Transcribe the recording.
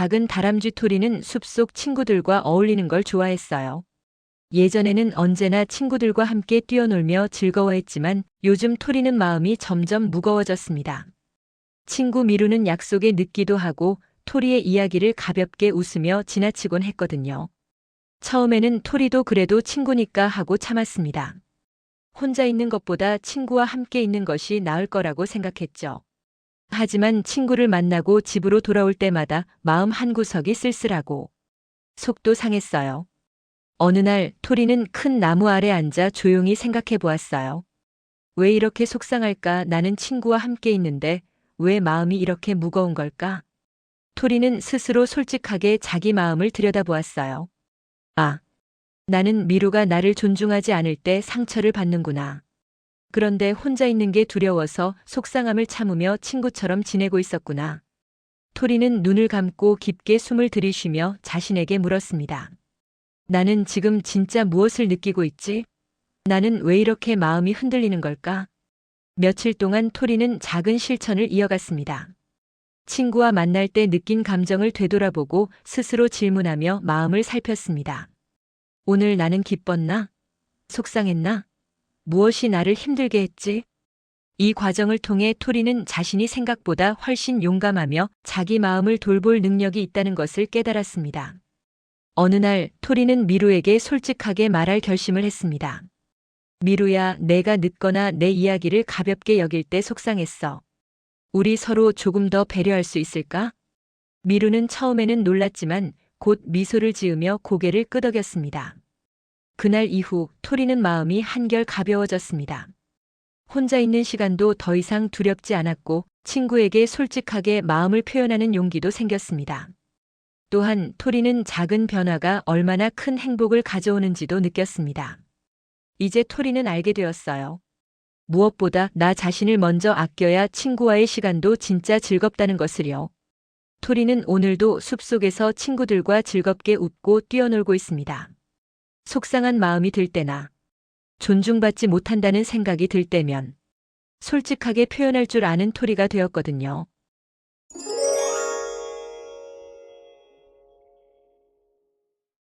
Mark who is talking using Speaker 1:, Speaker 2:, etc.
Speaker 1: 작은 다람쥐 토리는 숲속 친구들과 어울리는 걸 좋아했어요. 예전에는 언제나 친구들과 함께 뛰어놀며 즐거워했지만 요즘 토리는 마음이 점점 무거워졌습니다. 친구 미루는 약속에 늦기도 하고 토리의 이야기를 가볍게 웃으며 지나치곤 했거든요. 처음에는 토리도 그래도 친구니까 하고 참았습니다. 혼자 있는 것보다 친구와 함께 있는 것이 나을 거라고 생각했죠. 하지만 친구를 만나고 집으로 돌아올 때마다 마음 한구석이 쓸쓸하고 속도 상했어요. 어느 날 토리는 큰 나무 아래 앉아 조용히 생각해 보았어요. 왜 이렇게 속상할까? 나는 친구와 함께 있는데 왜 마음이 이렇게 무거운 걸까? 토리는 스스로 솔직하게 자기 마음을 들여다보았어요. 아, 나는 미루가 나를 존중하지 않을 때 상처를 받는구나. 그런데 혼자 있는 게 두려워서 속상함을 참으며 친구처럼 지내고 있었구나. 토리는 눈을 감고 깊게 숨을 들이쉬며 자신에게 물었습니다. 나는 지금 진짜 무엇을 느끼고 있지? 나는 왜 이렇게 마음이 흔들리는 걸까? 며칠 동안 토리는 작은 실천을 이어갔습니다. 친구와 만날 때 느낀 감정을 되돌아보고 스스로 질문하며 마음을 살폈습니다. 오늘 나는 기뻤나? 속상했나? 무엇이 나를 힘들게 했지? 이 과정을 통해 토리는 자신이 생각보다 훨씬 용감하며 자기 마음을 돌볼 능력이 있다는 것을 깨달았습니다. 어느 날 토리는 미루에게 솔직하게 말할 결심을 했습니다. 미루야, 내가 늦거나 내 이야기를 가볍게 여길 때 속상했어. 우리 서로 조금 더 배려할 수 있을까? 미루는 처음에는 놀랐지만 곧 미소를 지으며 고개를 끄덕였습니다. 그날 이후 토리는 마음이 한결 가벼워졌습니다. 혼자 있는 시간도 더 이상 두렵지 않았고 친구에게 솔직하게 마음을 표현하는 용기도 생겼습니다. 또한 토리는 작은 변화가 얼마나 큰 행복을 가져오는지도 느꼈습니다. 이제 토리는 알게 되었어요. 무엇보다 나 자신을 먼저 아껴야 친구와의 시간도 진짜 즐겁다는 것을요. 토리는 오늘도 숲속에서 친구들과 즐겁게 웃고 뛰어놀고 있습니다. 속상한 마음이 들 때나 존중받지 못한다는 생각이 들 때면 솔직하게 표현할 줄 아는 토리가 되었거든요.